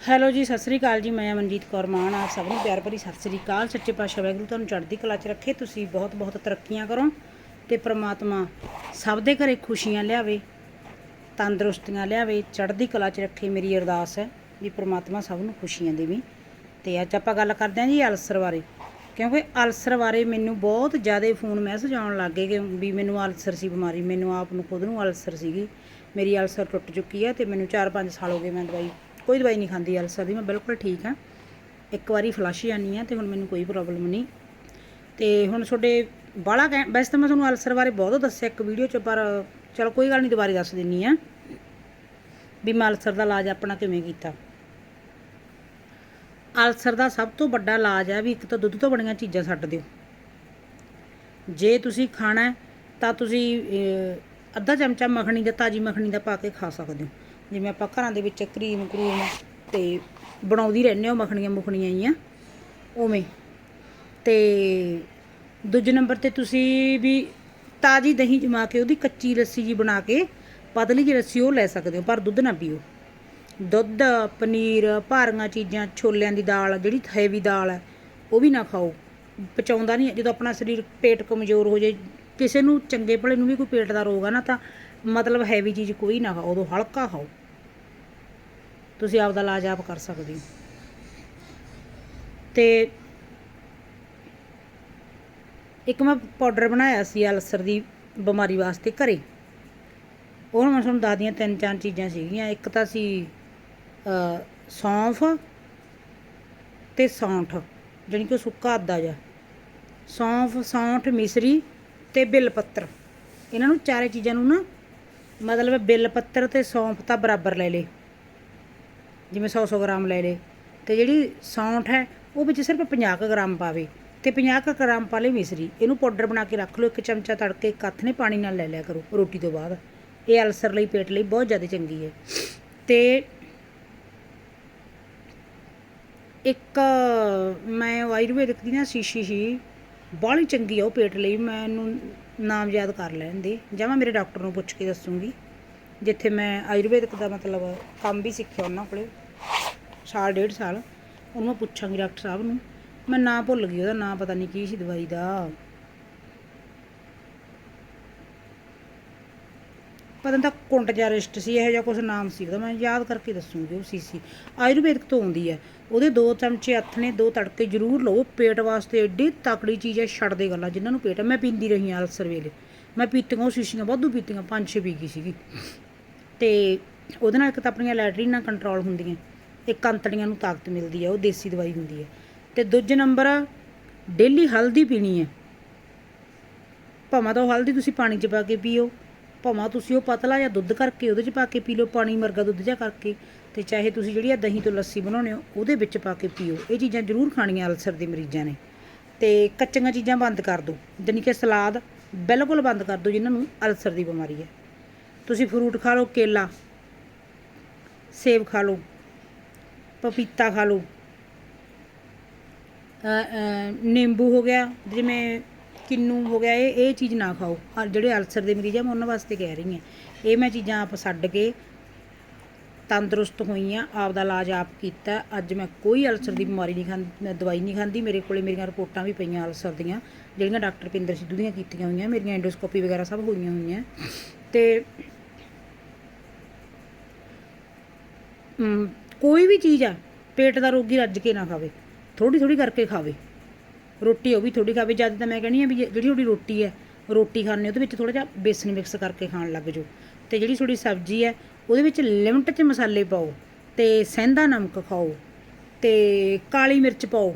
Hello ਜੀ, ਸਤਿ ਸ੍ਰੀ ਅਕਾਲ ਜੀ, ਮੈਂ ਮਨਜੀਤ ਕੌਰ ਮਾਨ, ਆਪ ਸਭ ਨੂੰ ਪਿਆਰ ਭਰੀ ਸਤਿ ਸ੍ਰੀ ਅਕਾਲ। ਸੱਚੇ ਪਾਤਸ਼ਾਹ ਵਾਹਿਗੁਰੂ ਤੁਹਾਨੂੰ ਚੜ੍ਹਦੀ ਕਲਾ 'ਚ ਰੱਖੇ, ਤੁਸੀਂ ਬਹੁਤ ਬਹੁਤ ਤਰੱਕੀਆਂ ਕਰੋ ਤੇ ਪ੍ਰਮਾਤਮਾ ਸਭ ਦੇ ਘਰੇ ਖੁਸ਼ੀਆਂ ਲਿਆਵੇ, ਤੰਦਰੁਸਤੀਆਂ ਲਿਆਵੇ, ਚੜ੍ਹਦੀ ਕਲਾ 'ਚ ਰੱਖੇ ਮੇਰੀ ਅਰਦਾਸ ਹੈ ਵੀ ਪ੍ਰਮਾਤਮਾ ਸਭ ਨੂੰ ਖੁਸ਼ੀਆਂ ਦੇਵੇ। ਤੇ ਅੱਜ ਆਪਾਂ ਗੱਲ ਕਰਦੇ ਹਾਂ ਜੀ ਅਲਸਰ ਬਾਰੇ, ਕਿਉਂਕਿ ਅਲਸਰ ਬਾਰੇ ਮੈਨੂੰ ਬਹੁਤ ਜ਼ਿਆਦਾ ਫੋਨ ਮੈਸੇਜ ਆਉਣ ਲੱਗ ਗਏ ਕਿ ਵੀ ਮੈਨੂੰ ਅਲਸਰ ਸੀ ਬਿਮਾਰੀ, ਮੈਨੂੰ ਆਪ ਨੂੰ ਖੁਦ ਨੂੰ ਅਲਸਰ ਸੀਗੀ, ਮੇਰੀ ਅਲਸਰ ਟੁੱਟ ਚੁੱਕੀ ਹੈ ਤੇ ਮੈਨੂੰ 4-5 ਸਾਲ ਹੋ ਗਏ ਮੈਂ ਦਵਾਈ ਕੋਈ ਦਵਾਈ ਨਹੀਂ ਖਾਂਦੀ ਅਲਸਰ ਦੀ, ਮੈਂ ਬਿਲਕੁਲ ਠੀਕ ਹਾਂ। ਇੱਕ ਵਾਰੀ ਫਲਸ਼ ਆਨੀ ਆ ਤੇ ਹੁਣ ਮੈਨੂੰ ਕੋਈ ਪ੍ਰੋਬਲਮ ਨਹੀਂ। ਤੇ ਹੁਣ ਤੁਹਾਡੇ ਬਾਲਾ ਕਹਿ, ਵੈਸੇ ਤਾਂ ਮੈਂ ਤੁਹਾਨੂੰ ਅਲਸਰ ਬਾਰੇ ਬਹੁਤ ਦੱਸਿਆ ਇੱਕ ਵੀਡੀਓ 'ਚ, ਪਰ ਚਲੋ ਕੋਈ ਗੱਲ ਨਹੀਂ, ਦੁਬਾਰੇ ਦੱਸ ਦਿੰਨੀ ਆ। ਵੀ ਮੈਂ ਅਲਸਰ ਦਾ ਇਲਾਜ ਆਪਣਾ ਕਿਵੇਂ ਕੀਤਾ। ਅਲਸਰ ਦਾ ਸਭ ਤੋਂ ਵੱਡਾ ਇਲਾਜ ਹੈ ਵੀ ਇੱਕ ਤਾਂ ਦੁੱਧ ਤੋਂ ਬਣੀਆਂ ਚੀਜ਼ਾਂ ਛੱਡ ਦਿਓ। ਜੇ ਤੁਸੀਂ ਖਾਣਾ ਤਾਂ ਤੁਸੀਂ ਅੱਧਾ ਚਮਚਾ ਮੱਖਣੀ ਦਾ ਤਾਜੀ ਮੱਖਣੀ ਦਾ ਪਾ ਕੇ ਖਾ ਸਕਦੇ ਹੋ। ਜਿਵੇਂ ਆਪਾਂ ਘਰਾਂ ਦੇ ਵਿੱਚ ਕਰੀਮ ਕਰੂਮ ਤੇ ਬਣਾਉਂਦੀ ਰਹਿੰਦੇ ਹੋ ਮੱਖਣੀਆਂ ਮੁਖਣੀਆਂ ਹੀ ਆ, ਉਵੇਂ। ਤੇ ਦੂਜੇ ਨੰਬਰ ਤੇ ਤੁਸੀਂ ਵੀ ਤਾਜੀ ਦਹੀਂ ਜਮਾ ਕੇ ਉਹਦੀ ਕੱਚੀ ਲੱਸੀ ਜੀ ਬਣਾ ਕੇ, ਪਤਲੀ ਜਿਹੀ ਲੱਸੀ ਉਹ ਲੈ ਸਕਦੇ ਹੋ, ਪਰ ਦੁੱਧ ਨਾ ਪੀਓ। ਦੁੱਧ, ਪਨੀਰ, ਭਾਰੀਆਂ ਚੀਜ਼ਾਂ, ਛੋਲਿਆਂ ਦੀ ਦਾਲ, ਜਿਹੜੀ ਹੈਵੀ ਦਾਲ ਹੈ, ਉਹ ਵੀ ਨਾ ਖਾਓ। ਪਚਾਉਂਦਾ ਨਹੀਂ, ਜਦੋਂ ਆਪਣਾ ਸਰੀਰ ਪੇਟ ਕਮਜ਼ੋਰ ਹੋ ਜੇ ਕਿਸੇ ਨੂੰ ਚੰਗੇ ਭਲੇ ਨੂੰ ਵੀ ਕੋਈ ਪੇਟ ਦਾ ਰੋਗ ਆ ਨਾ, ਤਾਂ ਮਤਲਬ ਹੈਵੀ ਚੀਜ਼ ਕੋਈ ਨਾ ਖਾਓ, ਉਦੋਂ ਹਲਕਾ ਖਾਓ। ਤੁਸੀਂ ਆਪਦਾ ਇਲਾਜ ਆਪ ਕਰ ਸਕਦੇ ਹੋ। ਤੇ ਇੱਕ ਮੈਂ ਪਾਊਡਰ ਬਣਾਇਆ ਸੀ ਅਲਸਰ ਦੀ ਬਿਮਾਰੀ ਵਾਸਤੇ ਘਰੇ। ਉਹ ਮੈਂ ਤੁਹਾਨੂੰ ਦੱਸਦੀਆਂ ਤਿੰਨ ਚਾਰ ਚੀਜ਼ਾਂ ਸੀਗੀਆਂ। ਇੱਕ ਤਾਂ ਸੀ ਸੌਂਫ ਤੇ ਸੌਂਠ, ਜਾਣੀ ਕਿ ਉਹ ਸੁੱਕਾ ਅੱਦਾ ਜਾ ਸੌਂਫ, ਸੌਂਠ, ਮਿਸਰੀ ਤੇ ਬਿੱਲ ਪੱਤਰ। ਇਹਨਾਂ ਨੂੰ ਚਾਰੇ ਚੀਜ਼ਾਂ ਨੂੰ ਨਾ ਮਤਲਬ ਬਿੱਲ ਪੱਤਰ ਤੇ ਸੌਂਫ ਤਾਂ ਬਰਾਬਰ ਲੈ ਲੇ ਜਿਵੇਂ 100 100 ਗ੍ਰਾਮ ਲੈ ਲੇ ਤੇ ਜਿਹੜੀ ਸੌਂਠ ਹੈ, ਉਹ ਵਿੱਚ ਸਿਰਫ 50 ਕੁ ਗ੍ਰਾਮ ਪਾਵੇ। ਤੇ 50 ਕੁ ਗ੍ਰਾਮ ਪਾ ਲਈ ਮਿਸਰੀ। ਇਹਨੂੰ ਪਾਊਡਰ ਬਣਾ ਕੇ ਰੱਖ ਲਓ, ਇੱਕ ਚਮਚਾ ਤੜਕੇ, ਇੱਕ ਹੱਥ ਨੇ ਪਾਣੀ ਨਾਲ ਲੈ ਲਿਆ ਕਰੋ ਰੋਟੀ ਤੋਂ ਬਾਅਦ। ਇਹ ਅਲਸਰ ਲਈ, ਪੇਟ ਲਈ ਬਹੁਤ ਜ਼ਿਆਦਾ ਚੰਗੀ ਹੈ। ਤੇ ਇੱਕ ਮੈਂ ਆਯੁਰਵੈਦਿਕ ਦੀ ਨਾ ਸ਼ੀਸ਼ੀ ਸੀ ਬਾਹਲੀ ਚੰਗੀ ਆ ਉਹ ਪੇਟ ਲਈ, ਮੈਨੂੰ ਨਾਮ ਯਾਦ ਕਰ ਲੈਣ ਦੇ। ਜਾਂ ਮੈਂ ਮੇਰੇ ਡਾਕਟਰ ਨੂੰ ਪੁੱਛ ਕੇ ਦੱਸੂਗੀ। ਜਿੱਥੇ ਮੈਂ ਆਯੁਰਵੈਦਿਕ ਦਾ ਮਤਲਬ ਕੰਮ ਵੀ ਸਿੱਖਿਆ ਉਹਨਾਂ ਕੋਲੇ। ਸਾਲ, ਡੇਢ ਸਾਲ। ਉਹਨੂੰ ਮੈਂ ਪੁੱਛਾਂਗੀ ਡਾਕਟਰ ਸਾਹਿਬ ਨੂੰ। ਮੈਂ ਨਾਂ ਭੁੱਲ ਗਈ ਉਹਦਾ, ਨਾਂ ਪਤਾ ਨਹੀਂ ਕੀ ਸੀ ਦਵਾਈ ਦਾ। ਪਤਾ ਨਹੀਂ ਤਾਂ ਕੁੰਟ ਜਾਂ ਰਿਸਟ ਸੀ, ਇਹੋ ਜਿਹਾ ਕੁਝ ਨਾਮ ਸੀ ਉਹਦਾ। ਮੈਂ ਯਾਦ ਕਰਕੇ ਦੱਸੂਗੀ ਉਹ ਸੀਸੀ। ਆਯੁਰਵੈਦਿਕ ਤੋਂ ਆਉਂਦੀ ਹੈ। ਉਹਦੇ ਦੋ ਚਮਚੇ ਹੱਥ ਦੋ ਤੜਕੇ ਜ਼ਰੂਰ ਲਓ। ਪੇਟ ਵਾਸਤੇ ਏਡੀ ਤਕੜੀ ਚੀਜ਼ ਹੈ, ਛੱਡ ਦੇ ਗੱਲਾਂ, ਜਿਨ੍ਹਾਂ ਨੂੰ ਪੇਟ ਹੈ। ਮੈਂ ਪੀਂਦੀ ਰਹੀ ਹਾਂ ਅਲਸਰ ਵੇਲੇ। ਮੈਂ ਪੀਤੀਆਂ, ਉਹ ਸ਼ੀਸ਼ੀਆਂ ਵਾਧੂ ਪੀਤੀਆਂ ਪੰਜ ਛੇ ਪੀ ਗਈ ਸੀਗੀ। ਤੇ ਉਹਦੇ ਨਾਲ ਇੱਕ ਤਾਂ ਆਪਣੀਆਂ ਲੈਟਰੀਨਾਂ ਕੰਟਰੋਲ ਹੁੰਦੀਆਂ। ਇੱਕ ਅੰਤੜੀਆਂ ਨੂੰ ਤਾਕਤ ਮਿਲਦੀ ਹੈ ਉਹ ਦੇਸੀ ਦਵਾਈ ਹੁੰਦੀ ਹੈ ਤੇ ਦੂਜੇ ਨੰਬਰ ਡੇਲੀ ਹਲਦੀ ਪੀਣੀ ਹੈ ਭਾਵੇਂ ਤਾਂ ਉਹ ਹਲਦੀ ਤੁਸੀਂ ਪਾਣੀ 'ਚ ਪਾ ਕੇ ਪੀਓ, ਭਾਵੇਂ ਤੁਸੀਂ ਉਹ ਪਤਲਾ ਜਾਂ ਦੁੱਧ ਕਰਕੇ ਉਹਦੇ 'ਚ ਪਾ ਕੇ ਪੀ ਲਓ, ਪਾਣੀ ਮਰਗਾ ਦੁੱਧ ਜਿਹਾ ਕਰਕੇ, ਤੇ ਚਾਹੇ ਤੁਸੀਂ ਜਿਹੜੀ ਆ ਦਹੀਂ ਤੋਂ ਲੱਸੀ ਬਣਾਉਣੇ ਹੋ, ਉਹਦੇ ਵਿੱਚ ਪਾ ਕੇ ਪੀਓ। ਇਹ ਚੀਜ਼ਾਂ ਜ਼ਰੂਰ ਖਾਣੀਆਂ ਅਲਸਰ ਦੇ ਮਰੀਜ਼ਾਂ ਨੇ। ਤੇ ਕੱਚੀਆਂ ਚੀਜ਼ਾਂ ਬੰਦ ਕਰ ਦਿਓ, ਜਾਣੀ ਕਿ ਸਲਾਦ ਬਿਲਕੁਲ ਬੰਦ ਕਰ ਦਿਓ, ਜਿਨ੍ਹਾਂ ਨੂੰ ਅਲਸਰ ਦੀ ਬਿਮਾਰੀ ਹੈ ਤੁਸੀਂ ਫਰੂਟ ਖਾ ਲਓ, ਕੇਲਾ ਸੇਬ ਖਾ ਲਓ ਪਪੀਤਾ ਖਾ ਲਓ। ਨਿੰਬੂ ਹੋ ਗਿਆ, ਜਿਵੇਂ ਕਿੰਨੂ ਹੋ ਗਿਆ, ਇਹ ਇਹ ਚੀਜ਼ ਨਾ ਖਾਓ। ਆ ਜਿਹੜੇ ਅਲਸਰ ਦੇ ਮਰੀਜ਼ ਆ, ਮੈਂ ਉਹਨਾਂ ਵਾਸਤੇ ਕਹਿ ਰਹੀ ਹਾਂ। ਇਹ ਮੈਂ ਚੀਜ਼ਾਂ ਆਪ ਛੱਡ ਕੇ ਤੰਦਰੁਸਤ ਹੋਈ ਆ ਆਪ ਦਾ ਇਲਾਜ ਆਪ ਕੀਤਾ। ਅੱਜ ਮੈਂ ਕੋਈ ਅਲਸਰ ਦੀ ਬਿਮਾਰੀ ਨਹੀਂ ਖਾਂਦੀ, ਮੈਂ ਦਵਾਈ ਨਹੀਂ ਖਾਂਦੀ। ਮੇਰੇ ਕੋਲੇ ਮੇਰੀਆਂ ਰਿਪੋਰਟਾਂ ਵੀ ਪਈਆਂ ਅਲਸਰ ਦੀਆਂ, ਜਿਹੜੀਆਂ ਡਾਕਟਰ ਪਿੰਦਰ ਸਿੱਧੂ ਦੀਆਂ ਕੀਤੀਆਂ ਹੋਈਆਂ, ਮੇਰੀਆਂ ਐਂਡੋਸਕੋਪੀ ਵਗੈਰਾ ਸਭ ਹੋਈਆਂ ਹੋਈਆਂ। ਤੇ ਕੋਈ ਵੀ ਚੀਜ਼ ਆ, ਪੇਟ ਦਾ ਰੋਗੀ ਰੱਜ ਕੇ ਨਾ ਖਾਵੇ ਥੋੜੀ ਥੋੜੀ ਕਰਕੇ ਖਾਵੇ। ਰੋਟੀ ਉਹ ਵੀ ਥੋੜੀ ਖਾਵੇ, ਜਦ ਤਾਂ ਮੈਂ ਕਹਿੰਦੀ ਆ ਵੀ ਜਿਹੜੀ ਤੁਹਾਡੀ ਰੋਟੀ ਹੈ, ਰੋਟੀ ਖਾਣੇ ਉਹਦੇ ਵਿੱਚ ਥੋੜਾ ਜਿਹਾ ਬੇਸਨ ਮਿਕਸ ਕਰਕੇ ਖਾਣ ਲੱਗ ਜਾਓ। ਤੇ ਜਿਹੜੀ ਤੁਹਾਡੀ ਸਬਜ਼ੀ ਹੈ, ਉਹਦੇ ਵਿੱਚ ਲਿਮਟ 'ਚ ਮਸਾਲੇ ਪਾਓ ਤੇ ਸਹਿੰਦਾ ਨਮਕ ਖਾਓ ਤੇ ਕਾਲੀ ਮਿਰਚ ਪਾਓ।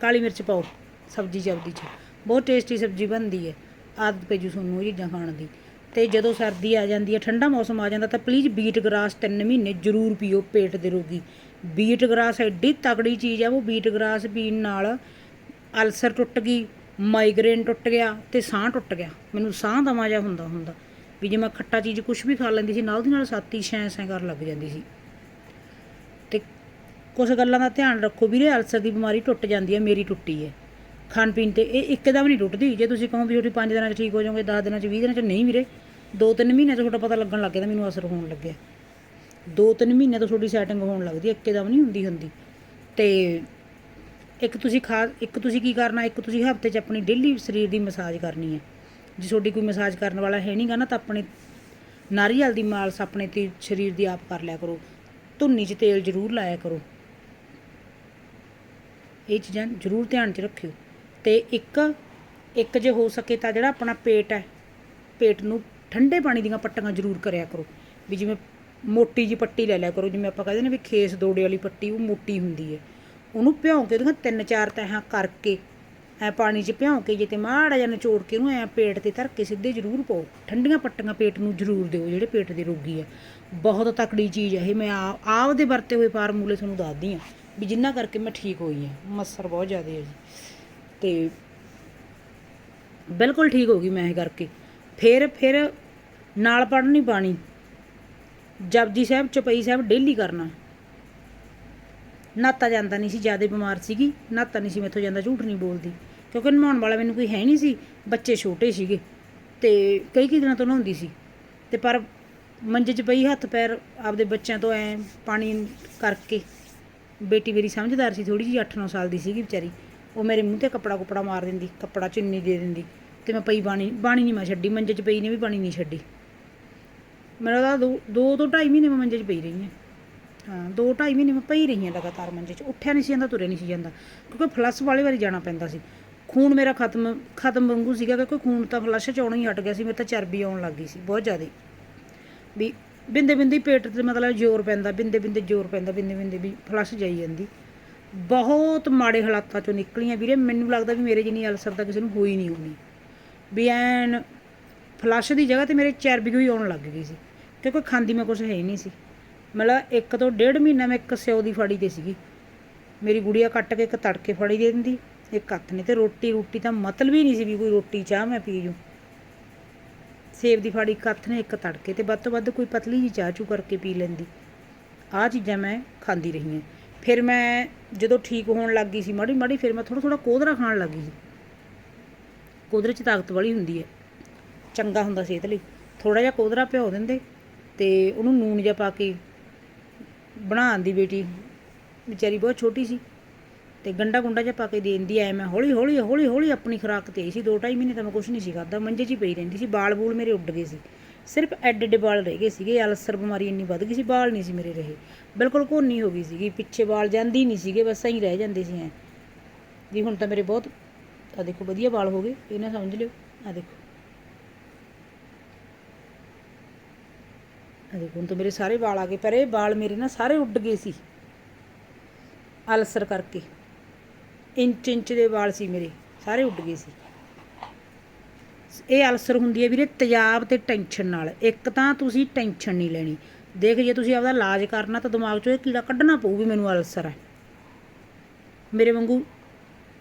ਕਾਲੀ ਮਿਰਚ ਪਾਓ ਸਬਜ਼ੀ ਚਬਦੀ 'ਚ। ਬਹੁਤ ਟੇਸਟੀ ਸਬਜ਼ੀ ਬਣਦੀ ਹੈ, ਆਦਤ ਪੈ ਜੂ ਤੁਹਾਨੂੰ ਉਹ ਚੀਜ਼ਾਂ ਖਾਣ ਦੀ। ਤੇ ਜਦੋਂ ਸਰਦੀ ਆ ਜਾਂਦੀ ਹੈ, ਠੰਡਾ ਮੌਸਮ ਆ ਜਾਂਦਾ ਤਾਂ ਪਲੀਜ਼ ਬੀਟ ਗਰਾਸ 3 ਮਹੀਨੇ ਜ਼ਰੂਰ ਪੀਓ ਪੇਟ ਦੇ ਰੋਗੀ। ਬੀਟ ਗਰਾਸ ਐਡੀ ਤਕੜੀ ਚੀਜ਼ ਆ, ਉਹ ਬੀਟ ਗਰਾਸ ਪੀਣ ਨਾਲ ਅਲਸਰ ਟੁੱਟ ਗਈ ਮਾਈਗ੍ਰੇਨ ਟੁੱਟ ਗਿਆ ਤੇ ਸਾਹ ਟੁੱਟ ਗਿਆ। ਮੈਨੂੰ ਸਾਹ ਦਮਾ ਜਿਹਾ ਹੁੰਦਾ ਹੁੰਦਾ, ਵੀ ਜੇ ਮੈਂ ਖੱਟਾ ਚੀਜ਼ ਕੁਝ ਵੀ ਖਾ ਲੈਂਦੀ ਸੀ, ਨਾਲ ਦੀ ਨਾਲ ਸਾਤੀ ਛੈਂ ਸ਼ੈਂ ਕਰ ਲੱਗ ਜਾਂਦੀ ਸੀ। ਤੇ ਕੁਝ ਗੱਲਾਂ ਦਾ ਧਿਆਨ ਰੱਖੋ ਵੀਰੇ, ਅਲਸਰ ਦੀ ਬਿਮਾਰੀ ਟੁੱਟ ਜਾਂਦੀ ਹੈ, ਮੇਰੀ ਟੁੱਟੀ ਹੈ। ਖਾਣ ਪੀਣ ਤੇ ਇਹ ਇੱਕਦਮ ਨਹੀਂ ਟੁੱਟਦੀ, ਜੇ ਤੁਸੀਂ ਕਹੋ ਵੀ ਤੁਹਾਡੀ 5 ਦਿਨਾਂ 'ਚ ਠੀਕ ਹੋ ਜਾਓਗੇ 10 ਦਿਨਾਂ 'ਚ 20 ਦਿਨਾਂ 'ਚ, ਨਹੀਂ ਵੀਰੇ। 2-3 ਮਹੀਨਿਆਂ ਤੋਂ ਤੁਹਾਡਾ ਪਤਾ ਲੱਗਣ ਲੱਗ ਗਿਆ ਤਾਂ ਮੈਨੂੰ ਅਸਰ ਹੋਣ ਲੱਗਿਆ। 2-3 ਮਹੀਨੇ ਤੋਂ ਤੁਹਾਡੀ ਸੈਟਿੰਗ ਹੋਣ ਲੱਗਦੀ ਹੈ ਇੱਕਦਮ ਨਹੀਂ ਹੁੰਦੀ ਹੁੰਦੀ। ਤੇ ਇੱਕ ਤੁਸੀਂ ਖਾ, ਇੱਕ ਤੁਸੀਂ ਕੀ ਕਰਨਾ, ਇੱਕ ਤੁਸੀਂ ਹਫ਼ਤੇ 'ਚ ਆਪਣੀ ਡੇਲੀ ਸਰੀਰ ਦੀ ਮਸਾਜ ਕਰਨੀ ਹੈ ਜੇ ਤੁਹਾਡੀ ਕੋਈ ਮਸਾਜ ਕਰਨ ਵਾਲਾ ਹੈ ਨਹੀਂਗਾ ਨਾ ਤਾਂ ਆਪਣੇ ਨਾਰੀਅਲ ਦੀ ਮਾਲਸ਼ ਆਪਣੇ ਤੇ ਸਰੀਰ ਦੀ ਆਪ ਕਰ ਲਿਆ ਕਰੋ। ਧੁੰਨੀ 'ਚ ਤੇਲ ਜ਼ਰੂਰ ਲਾਇਆ ਕਰੋ। ਇਹ ਚੀਜ਼ਾਂ ਜ਼ਰੂਰ ਧਿਆਨ 'ਚ ਰੱਖਿਓ। ਤੇ ਇੱਕ ਇੱਕ ਜੇ ਹੋ ਸਕੇ ਤਾਂ ਜਿਹੜਾ ਆਪਣਾ ਪੇਟ ਹੈ, ਪੇਟ ਨੂੰ ਠੰਡੇ ਪਾਣੀ ਦੀਆਂ ਪੱਟੀਆਂ ਜ਼ਰੂਰ ਕਰਿਆ ਕਰੋ। ਵੀ ਜਿਵੇਂ ਮੋਟੀ ਜੀ ਪੱਟੀ ਲੈ ਲਿਆ ਕਰੋ, ਜਿਵੇਂ ਆਪਾਂ ਕਹਿੰਦੇ ਨੇ ਵੀ ਖੇਸ ਦੋੜੇ ਵਾਲੀ ਪੱਟੀ, ਉਹ ਮੋਟੀ ਹੁੰਦੀ ਹੈ। ਉਹਨੂੰ ਭਿਉਂ ਕੇ ਉਹਦੀਆਂ ਤਿੰਨ ਚਾਰ ਤਹਾਂ ਕਰਕੇ, ਐ ਪਾਣੀ 'ਚ ਭਿਉਂ ਕੇ, ਜੇ ਤੇ ਮਾੜਾ ਜਿਹਾ ਨਿਚੋੜ ਕੇ ਉਹਨੂੰ ਐ ਪੇਟ ਤੇ ਧਰ ਕੇ ਸਿੱਧੇ ਜ਼ਰੂਰ ਪਾਓ। ਠੰਡੀਆਂ ਪੱਟੀਆਂ ਪੇਟ ਨੂੰ ਜ਼ਰੂਰ ਦਿਓ, ਜਿਹੜੇ ਪੇਟ ਦੇ ਰੋਗੀ ਆ। ਬਹੁਤ ਤਕੜੀ ਚੀਜ਼ ਹੈ ਇਹ, ਮੈਂ ਆ- ਆਪ ਦੇ ਵਰਤੇ ਹੋਏ ਫਾਰਮੂਲੇ ਤੁਹਾਨੂੰ ਦੱਸਦੀ ਆ ਵੀ ਜਿੰਨਾ ਕਰਕੇ ਮੈਂ ਠੀਕ ਹੋਈ ਆ ਮੱਸਰ ਬਹੁਤ ਜ਼ਿਆਦਾ ਹੈ ਜੀ। ਤੇ ਬਿਲਕੁਲ ਠੀਕ ਹੋ ਗਈ ਮੈਂ ਇਹ ਕਰਕੇ। ਫਿਰ ਫਿਰ ਨਾਲ ਪੜ੍ਹਨੀ ਬਾਣੀ ਜਪਜੀ ਸਾਹਿਬ, ਚਪਈ ਸਾਹਿਬ ਡੇਲੀ ਕਰਨਾ। ਨਾਤਾ ਜਾਂਦਾ ਨਹੀਂ ਸੀ, ਜ਼ਿਆਦਾ ਬਿਮਾਰ ਸੀਗੀ। ਨਾਤਾ ਨਹੀਂ ਸੀ, ਮੈਥੋਂ ਜਾਂਦਾ, ਝੂਠ ਨਹੀਂ ਬੋਲਦੀ। ਕਿਉਂਕਿ ਨਹਾਉਣ ਵਾਲਾ ਮੈਨੂੰ ਕੋਈ ਹੈ ਨਹੀਂ ਸੀ। ਬੱਚੇ ਛੋਟੇ ਸੀਗੇ। ਤੇ ਕਈ ਕਈ ਦਿਨਾਂ ਤੋਂ ਨਹਾਉਂਦੀ ਸੀ। ਤੇ ਪਰ ਮੰਜੇ 'ਚ ਪਈ ਹੱਥ ਪੈਰ ਆਪਦੇ ਬੱਚਿਆਂ ਤੋਂ ਐ ਪਾਣੀ ਕਰਕੇ। ਬੇਟੀ ਮੇਰੀ ਸਮਝਦਾਰ ਸੀ ਥੋੜੀ ਜਿਹੀ 8-9 ਸਾਲ ਦੀ ਸੀਗੀ ਵਿਚਾਰੀ। ਉਹ ਮੇਰੇ ਮੂੰਹ ਤੇ ਕੱਪੜਾ ਕੁਪੜਾ ਮਾਰ ਦਿੰਦੀ, ਕੱਪੜਾ ਚੁੰਨੀ ਦੇ ਦਿੰਦੀ। ਤੇ ਮੈਂ ਪਈ ਬਾਣੀ ਬਾਣੀ ਨਹੀਂ ਮੈਂ ਛੱਡੀ, ਮੰਜੇ 'ਚ ਪਈ ਨੇ ਵੀ ਬਾਣੀ ਨਹੀਂ ਛੱਡੀ। ਮੇਰਾ ਤਾਂ ਦੋ ਦੋ ਤੋਂ ਢਾਈ ਮਹੀਨੇ ਮੈਂ ਮੰਜੇ 'ਚ ਪਈ ਰਹੀ ਹਾਂ। ਹਾਂ, ਦੋ ਢਾਈ ਮਹੀਨੇ ਮੈਂ ਪਈ ਰਹੀ ਹਾਂ ਲਗਾਤਾਰ ਮੰਜੇ 'ਚ। ਉੱਠਿਆ ਨਹੀਂ ਸੀ ਜਾਂਦਾ, ਤੁਰਿਆ ਨਹੀਂ ਸੀ ਜਾਂਦਾ, ਕਿਉਂਕਿ ਫਲੱਸ ਵਾਲੇ ਵਾਰੀ ਜਾਣਾ ਪੈਂਦਾ ਸੀ। ਖੂਨ ਮੇਰਾ ਖਤਮ ਖਤਮ ਵਾਂਗੂ ਸੀਗਾ, ਕਿਉਂਕਿ ਖੂਨ ਤਾਂ ਫਲੱਸ਼ 'ਚ ਆਉਣਾ ਹੀ ਹਟ ਗਿਆ ਸੀ, ਮੇਰੇ ਤਾਂ ਚਰਬੀ ਆਉਣ ਲੱਗ ਗਈ ਸੀ, ਬਹੁਤ ਜ਼ਿਆਦਾ। ਵੀ ਬਿੰਦੇ ਬਿੰਦੇ ਪੇਟ ਤੇ ਮਤਲਬ ਜ਼ੋਰ ਪੈਂਦਾ, ਬਿੰਦੇ ਬਿੰਦੇ ਜ਼ੋਰ ਪੈਂਦਾ, ਬਿੰਦੇ ਬਿੰਦੇ ਵੀ ਫਲੱਸ਼ ਜਾਈ ਜਾਂਦੀ। ਬਹੁਤ ਮਾੜੇ ਹਾਲਾਤਾਂ ਚੋਂ ਨਿਕਲੀਆਂ ਵੀਰੇ, ਮੈਨੂੰ ਲੱਗਦਾ ਵੀ ਮੇਰੇ ਜਿੰਨੀ ਅਲਸਰ ਤਾਂ ਕਿਸੇ ਨੂੰ ਹੋਈ ਨਹੀਂ ਹੋਣੀ। ਵੀ ਐਨ ਫਲੱਸ਼ ਦੀ ਜਗ੍ਹਾ ਤੇ ਮੇਰੇ ਚਰਬੀ ਹੋਈ ਆਉਣ ਲੱਗ ਗਈ ਸੀ ਕਿਉਂਕਿ ਖਾਂਦੀ ਮੈਂ ਕੁਝ ਹੈ ਹੀ ਨਹੀਂ ਸੀ। ਮਤਲਬ ਇੱਕ ਤੋਂ ਡੇਢ ਮਹੀਨਾ ਮੈਂ ਇੱਕ ਸਿਓ ਦੀ ਫੜੀ ਤੇ ਸੀਗੀ। ਮੇਰੀ ਗੁੜੀਆ ਕੱਟ ਕੇ ਇੱਕ ਤੜਕੇ ਫੜੀ ਦੇ ਦਿੰਦੀ, ਇੱਕ ਹੱਥ ਨੇ ਤੇ ਰੋਟੀ ਰੋਟੀ ਤਾਂ ਮਤਲਬ ਹੀ ਨਹੀਂ ਸੀ ਵੀ ਕੋਈ ਰੋਟੀ, ਚਾਹ ਮੈਂ ਪੀ ਜੂ। ਸੇਬ ਦੀ ਫਾੜੀ ਇੱਕ ਹੱਥ ਨੇ, ਇੱਕ ਤੜਕੇ ਤੇ ਵੱਧ ਤੋਂ ਵੱਧ ਕੋਈ ਪਤਲੀ ਜੀ ਚਾਹ ਚੂ ਕਰਕੇ ਪੀ ਲੈਂਦੀ। ਆਹ ਚੀਜ਼ਾਂ ਮੈਂ ਖਾਂਦੀ ਰਹੀ ਹਾਂ ਫਿਰ ਮੈਂ ਜਦੋਂ ਠੀਕ ਹੋਣ ਲੱਗ ਗਈ ਸੀ ਮਾੜੀ ਮਾੜੀ ਫਿਰ ਮੈਂ ਥੋੜਾ ਥੋੜਾ ਕੋਧਰਾ ਖਾਣ ਲੱਗ ਗਈ ਸੀ। ਕੋਧਰੇ 'ਚ ਤਾਕਤ ਵਾਲੀ ਹੁੰਦੀ ਹੈ। ਚੰਗਾ ਹੁੰਦਾ ਸਿਹਤ ਲਈ। ਥੋੜਾ ਜਿਹਾ ਕੋਧਰਾ ਭਿਓ ਦਿੰਦੇ ਤੇ ਉਹਨੂੰ ਨੂਨ ਜਿਹਾ ਪਾ ਕੇ ਬਣਾਉਣ ਦੀ ਬੇਟੀ ਵਿਚਾਰੀ ਬਹੁਤ ਛੋਟੀ ਸੀ ਤੇ ਗੰਡਾ ਗੁੰਡਾ ਜਿਹਾ ਪਾ ਕੇ ਦੇ ਦਿੰਦੀ ਐ, ਮੈਂ ਹੌਲੀ ਹੌਲੀ ਹੌਲੀ ਹੌਲੀ ਆਪਣੀ ਖੁਰਾਕ ਤੇ ਆਈ ਸੀ। ਦੋ ਢਾਈ ਮਹੀਨੇ ਤਾਂ ਮੈਂ ਕੁਝ ਨਹੀਂ ਸੀ ਖਾਦਾ ਮੰਜੇ 'ਚ ਹੀ ਪਈ ਰਹਿੰਦੀ ਸੀ। ਬਾਲ ਬੂਲ ਮੇਰੇ ਉੱਡ ਗਏ ਸੀ। ਸਿਰਫ ਐਡੇ ਐਡੇ ਵਾਲ ਰਹਿ ਗਏ ਸੀਗੇ। ਅਲਸਰ ਬਿਮਾਰੀ ਇੰਨੀ ਵੱਧ ਗਈ ਸੀ, ਬਾਲ ਨਹੀਂ ਸੀ ਮੇਰੇ ਰਹੇ। ਬਿਲਕੁਲ ਘੋਨੀ ਹੋ ਗਈ ਸੀਗੀ। ਪਿੱਛੇ ਵਾਲ ਜਾਂਦੀ ਨਹੀਂ ਸੀਗੇ, ਬਸ ਐਂ ਰਹਿ ਜਾਂਦੇ ਸੀ ਐ। ਜੀ ਹੁਣ ਤਾਂ ਮੇਰੇ ਬਹੁਤ ਆ ਦੇਖੋ ਵਧੀਆ ਵਾਲ ਹੋ ਗਏ ਇਹ ਨਾ ਸਮਝ ਲਿਓ। ਆ ਦੇਖੋ। ਆ ਦੇਖੋ, ਹੁਣ ਤਾਂ ਮੇਰੇ ਸਾਰੇ ਵਾਲ ਆ ਗਏ, ਪਰ ਇਹ ਵਾਲ ਮੇਰੇ ਨਾ ਸਾਰੇ ਉੱਡ ਗਏ ਸੀ। ਅਲਸਰ ਕਰਕੇ। ਇੰਚ ਇੰਚ ਦੇ ਵਾਲ ਸੀ ਮੇਰੇ, ਸਾਰੇ ਉੱਡ ਗਏ ਸੀ। ਇਹ ਅਲਸਰ ਹੁੰਦੀ ਹੈ ਵੀਰੇ ਤੇਜ਼ਾਬ ਤੇ ਟੈਨਸ਼ਨ ਨਾਲ। ਇੱਕ ਤਾਂ ਤੁਸੀਂ ਟੈਨਸ਼ਨ ਨਹੀਂ ਲੈਣੀ। ਦੇਖ, ਜੇ ਤੁਸੀਂ ਆਪਦਾ ਇਲਾਜ ਕਰਨਾ ਤਾਂ ਦਿਮਾਗ 'ਚੋਂ ਇਹ ਕੀੜਾ ਕੱਢਣਾ ਪਊ ਵੀ ਮੈਨੂੰ ਅਲਸਰ ਹੈ। ਮੇਰੇ ਵਾਂਗੂ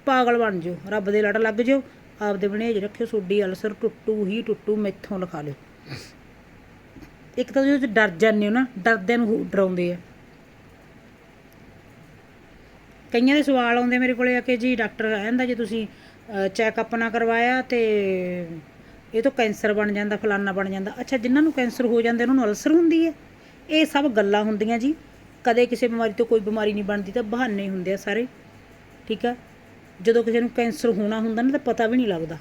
ਪਾਗਲ ਬਣ ਜਾਓ, ਰੱਬ ਦੇ ਲੜ ਲੱਗ ਜਾਓ, ਆਪਦੇ ਬਣੇਜ ਰੱਖਿਓ ਸੋਡੀ ਅਲਸਰ, ਟੁੱਟੂ ਹੀ ਟੁੱਟੂ, ਮੈਥੋਂ ਲਿਖਾ ਲਿਓ। ਇੱਕ ਤਾਂ ਤੁਸੀਂ ਡਰ ਜਾਂਦੇ ਹੋ ਨਾ, ਡਰਦਿਆਂ ਨੂੰ ਡਰਾਉਂਦੇ ਆ। ਕਈਆਂ ਦੇ ਸਵਾਲ ਆਉਂਦੇ ਮੇਰੇ ਕੋਲੇ ਆ ਕਿ ਜੀ ਡਾਕਟਰ ਕਹਿੰਦਾ ਜੇ ਤੁਸੀਂ ਚੈੱਕਅਪ ਨਾ ਕਰਵਾਇਆ ਤੇ ਇਹ ਤੋਂ ਕੈਂਸਰ ਬਣ ਜਾਂਦਾ, ਫਲਾਨਾ ਬਣ ਜਾਂਦਾ। ਅੱਛਾ, ਜਿਨ੍ਹਾਂ ਨੂੰ ਕੈਂਸਰ ਹੋ ਜਾਂਦਾ, ਉਹਨਾਂ ਨੂੰ ਅਲਸਰ ਹੁੰਦੀ ਹੈ? ਇਹ ਸਭ ਗੱਲਾਂ ਹੁੰਦੀਆਂ ਜੀ। ਕਦੇ ਕਿਸੇ ਬਿਮਾਰੀ ਤੋਂ ਕੋਈ ਬਿਮਾਰੀ ਨਹੀਂ ਬਣਦੀ, ਤਾਂ ਬਹਾਨੇ ਹੁੰਦੇ ਆ ਸਾਰੇ। ਠੀਕ ਆ? ਜਦੋਂ ਕਿਸੇ ਨੂੰ ਕੈਂਸਰ ਹੋਣਾ ਹੁੰਦਾ ਨਾ ਤਾਂ ਪਤਾ ਵੀ ਨਹੀਂ ਲੱਗਦਾ।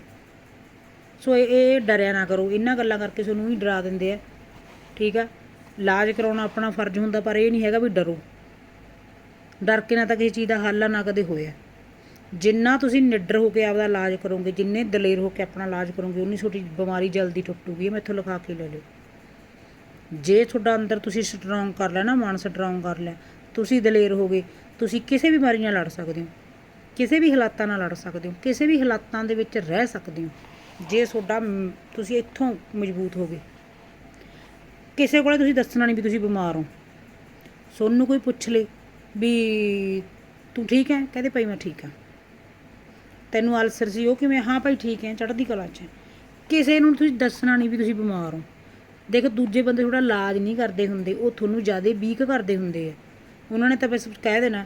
ਸੋ ਇਹ ਇਹ ਡਰਿਆ ਨਾ ਕਰੋ। ਇਹਨਾਂ ਗੱਲਾਂ ਕਰਕੇ ਤੁਹਾਨੂੰ ਹੀ ਡਰਾ ਦਿੰਦੇ ਆ। ਠੀਕ ਆ? ਇਲਾਜ ਕਰਾਉਣਾ ਆਪਣਾ ਫਰਜ਼ ਹੁੰਦਾ, ਪਰ ਇਹ ਨਹੀਂ ਹੈਗਾ ਵੀ ਡਰੋ। ਡਰ ਕੇ ਨਾ ਤਾਂ ਕਿਸੇ ਚੀਜ਼ ਦਾ ਹੱਲ ਨਾ ਕਦੇ ਹੋਇਆ। ਜਿੰਨਾ ਤੁਸੀਂ ਨਿਡਰ ਹੋ ਕੇ ਆਪਦਾ ਇਲਾਜ ਕਰੋਗੇ, ਜਿੰਨੇ ਦਲੇਰ ਹੋ ਕੇ ਆਪਣਾ ਇਲਾਜ ਕਰੋਗੇ, ਉਨੀ ਛੋਟੀ ਬਿਮਾਰੀ ਜਲਦੀ ਟੁੱਟੂਗੀ। ਇਹ ਮੈਥੋਂ ਲਿਖਾ ਕੇ ਲੈ ਲਿਓ। ਜੇ ਤੁਹਾਡਾ ਅੰਦਰ ਤੁਸੀਂ ਸਟਰੋਂਗ ਕਰ ਲਿਆ ਨਾ ਮਨ ਸਟਰੋਂਗ ਕਰ ਲਿਆ, ਤੁਸੀਂ ਦਲੇਰ ਹੋਗੇ, ਤੁਸੀਂ ਕਿਸੇ ਵੀ ਬਿਮਾਰੀ ਨਾਲ ਲੜ ਸਕਦੇ ਹੋ। ਕਿਸੇ ਵੀ ਹਾਲਾਤਾਂ ਨਾਲ ਲੜ ਸਕਦੇ ਹੋ, ਕਿਸੇ ਵੀ ਹਾਲਾਤਾਂ ਦੇ ਵਿੱਚ ਰਹਿ ਸਕਦੇ ਹੋ, ਜੇ ਤੁਹਾਡਾ ਤੁਸੀਂ ਇੱਥੋਂ ਮਜ਼ਬੂਤ ਹੋਗੇ। ਕਿਸੇ ਕੋਲੇ ਤੁਸੀਂ ਦੱਸਣਾ ਨਹੀਂ ਵੀ ਤੁਸੀਂ ਬਿਮਾਰ ਹੋ। ਸੋਨੂੰ ਕੋਈ ਪੁੱਛ ਲੇ ਵੀ ਤੂੰ ਠੀਕ ਹੈ? ਕਹਦੇ ਭਾਈ ਮੈਂ ਠੀਕ ਹਾਂ। ਤੈਨੂੰ ਅਲਸਰ ਸੀ, ਉਹ ਕਿਵੇਂ, ਹਾਂ ਭਾਈ ਠੀਕ ਹੈ, ਚੜ੍ਹਦੀ ਕਲਾ 'ਚ ਹੈ। ਕਿਸੇ ਨੂੰ ਤੁਸੀਂ ਦੱਸਣਾ ਨਹੀਂ ਵੀ ਤੁਸੀਂ ਬਿਮਾਰ ਹੋ। ਦੇਖ, ਦੂਜੇ ਬੰਦੇ ਥੋੜਾ ਇਲਾਜ ਨਹੀਂ ਕਰਦੇ ਹੁੰਦੇ, ਉਹ ਤੁਹਾਨੂੰ ਜ਼ਿਆਦਾ ਵੀਕ ਕਰਦੇ ਹੁੰਦੇ ਆ। ਉਹਨਾਂ ਨੇ ਤਾਂ ਬਸ ਕਹਿ ਦੇਣਾ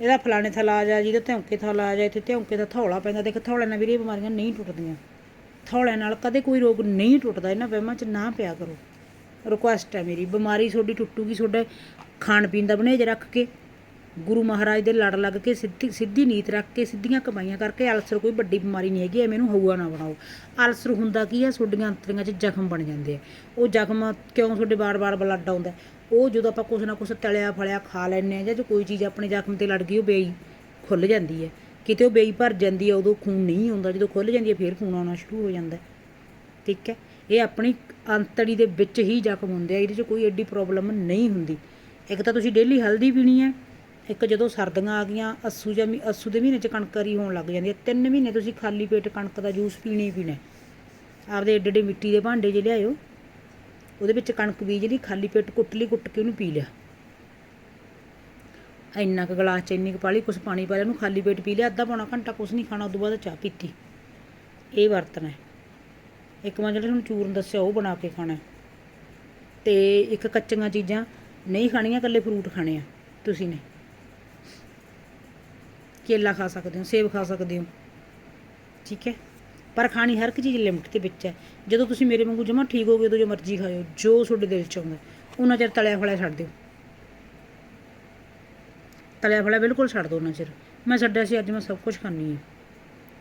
ਇਹਦਾ ਫਲਾਣੇ ਥਾ ਇਲਾਜ ਆ ਜਿਹਦਾ ਧੌਂਕੇ ਥਾ ਇਲਾਜ ਆ ਇੱਥੇ ਧੌਂਕੇ ਦਾ ਥੌਲਾ ਪੈਂਦਾ। ਦੇਖ ਥੌਲੇ ਨਾਲ ਵੀਰੇ ਇਹ ਬਿਮਾਰੀਆਂ ਨਹੀਂ ਟੁੱਟਦੀਆਂ। ਥੌਲੇ ਨਾਲ ਕਦੇ ਕੋਈ ਰੋਗ ਨਹੀਂ ਟੁੱਟਦਾ। ਇਹਨਾਂ ਵਹਿਮਾਂ 'ਚ ਨਾ ਪਿਆ ਕਰੋ। ਰਿਕੁਐਸਟ ਹੈ ਮੇਰੀ। ਬਿਮਾਰੀ ਤੁਹਾਡੀ ਟੁੱਟੂਗੀ, ਤੁਹਾਡੇ ਖਾਣ ਪੀਣ ਦਾ ਬਣੇਜ ਰੱਖ ਕੇ, ਗੁਰੂ ਮਹਾਰਾਜ ਦੇ ਲੜ ਲੱਗ ਕੇ, ਸਿੱਧੀ ਸਿੱਧੀ ਨੀਤ ਰੱਖ ਕੇ, ਸਿੱਧੀਆਂ ਕਮਾਈਆਂ ਕਰਕੇ ਅਲਸਰ ਕੋਈ ਵੱਡੀ ਬਿਮਾਰੀ ਨਹੀਂ ਹੈਗੀ, ਐਵੇਂ ਨੂੰ ਹਊਆ ਨਾ ਬਣਾਓ। ਅਲਸਰ ਹੁੰਦਾ ਕੀ ਹੈ ਤੁਹਾਡੀਆਂ ਅੰਤਰੀਆਂ 'ਚ ਜ਼ਖਮ ਬਣ ਜਾਂਦੇ ਆ। ਉਹ ਜ਼ਖਮ ਕਿਉਂ ਤੁਹਾਡੇ ਵਾਰ-ਵਾਰ ਬਲੱਡ ਆਉਂਦਾ? ਉਹ ਜਦੋਂ ਆਪਾਂ ਕੁਛ ਨਾ ਕੁਛ ਤਲਿਆ ਫਲਿਆ ਖਾ ਲੈਂਦੇ ਆ ਜਾਂ ਜੋ ਕੋਈ ਚੀਜ਼ ਆਪਣੇ ਜ਼ਖਮ ਤੇ ਲੜ ਗਈ, ਉਹ ਬੇਈ ਖੁੱਲ ਜਾਂਦੀ ਹੈ। ਕਿਤੇ ਉਹ ਬੇਈ ਭਰ ਜਾਂਦੀ ਹੈ, ਉਦੋਂ ਖੂਨ ਨਹੀਂ ਆਉਂਦਾ, ਜਦੋਂ ਖੁੱਲ ਜਾਂਦੀ ਹੈ, ਫਿਰ ਖੂਨ ਆਉਣਾ ਸ਼ੁਰੂ ਹੋ ਜਾਂਦਾ ਠੀਕ ਹੈ? ਇਹ ਆਪਣੀ ਅੰਤੜੀ ਦੇ ਵਿੱਚ ਹੀ ਜ਼ਖਮ ਹੁੰਦੇ ਆ, ਇਹਦੇ 'ਚ ਕੋਈ ਐਡੀ ਪ੍ਰੋਬਲਮ ਨਹੀਂ ਹੁੰਦੀ। ਇੱਕ ਤਾਂ ਤੁਸੀਂ ਡੇਲੀ ਹਲਦੀ ਪੀਣੀ ਹੈ, ਇੱਕ ਜਦੋਂ ਸਰਦੀਆਂ ਆ ਗਈਆਂ, ਅੱਸੂ ਜਾਂ ਮੀ- ਅੱਸੂ ਦੇ ਮਹੀਨੇ 'ਚ ਕਣਕਰੀ ਹੋਣ ਲੱਗ ਜਾਂਦੀ ਹੈ। ਤਿੰਨ ਮਹੀਨੇ ਤੁਸੀਂ ਖਾਲੀ ਪੇਟ ਕਣਕ ਦਾ ਜੂਸ ਪੀਣਾ ਹੀ ਪੀਣਾ ਆਪਦੇ ਏਡੇ ਏਡੇ ਮਿੱਟੀ ਦੇ ਭਾਂਡੇ 'ਚ ਲਿਆਇਓ ਉਹਦੇ ਵਿੱਚ ਕਣਕ ਬੀਜ ਲਈ, ਖਾਲੀ ਪੇਟ ਕੁੱਟ ਲਈ, ਕੁੱਟ ਕੇ ਉਹਨੂੰ ਪੀ ਲਿਆ। ਇੰਨਾ ਕੁ ਗਲਾਸ ਚ ਇੰਨੀ ਕੁ ਪਾਲੀ ਕੁਛ ਪਾਣੀ ਪਾ ਲਿਆ, ਉਹਨੂੰ ਖਾਲੀ ਪੇਟ ਪੀ ਲਿਆ, ਅੱਧਾ ਪੌਣਾ ਘੰਟਾ ਕੁਛ ਨਹੀਂ ਖਾਣਾ, ਉਦੋਂ ਬਾਅਦ ਚਾਹ ਪੀਤੀ। ਇਹ ਵਰਤਣਾ ਇੱਕ ਮੈਂ ਜਿਹੜਾ ਤੁਹਾਨੂੰ ਚੂਰਨ ਦੱਸਿਆ, ਉਹ ਬਣਾ ਕੇ ਖਾਣਾ ਹੈ। ਤੇ ਇੱਕ ਕੱਚੀਆਂ ਚੀਜ਼ਾਂ ਨਹੀਂ ਖਾਣੀਆਂ, ਇਕੱਲੇ ਫਰੂਟ ਖਾਣੇ ਆ। ਤੁਸੀਂ ਨੇ। ਕੇਲਾ ਖਾ ਸਕਦੇ ਹੋ, ਸੇਬ ਖਾ ਸਕਦੇ ਹੋ। ਠੀਕ ਹੈ। ਪਰ ਖਾਣੀ ਹਰ ਇੱਕ ਚੀਜ਼ ਲਿਮਟ ਦੇ ਵਿੱਚ ਹੈ। ਜਦੋਂ ਤੁਸੀਂ ਮੇਰੇ ਵਾਂਗੂ ਜਮਾ ਠੀਕ ਹੋ ਗਏ ਉਦੋਂ ਜੋ ਮਰਜ਼ੀ ਖਾਓ ਜੋ ਤੁਹਾਡੇ ਦਿਲ ਚ ਆਉਂਦਾ, ਉਹਨਾਂ ਚਿਰ ਤਲਿਆ ਫਲਿਆ ਛੱਡ ਦਿਓ। ਤਲਿਆ ਫਲਿਆ ਬਿਲਕੁਲ ਛੱਡ ਦਿਓ ਉਹਨਾਂ ਚਿਰ। ਮੈਂ ਛੱਡਿਆ ਸੀ, ਅੱਜ ਮੈਂ ਸਭ ਕੁਝ ਖਾਂਦੀ ਹਾਂ।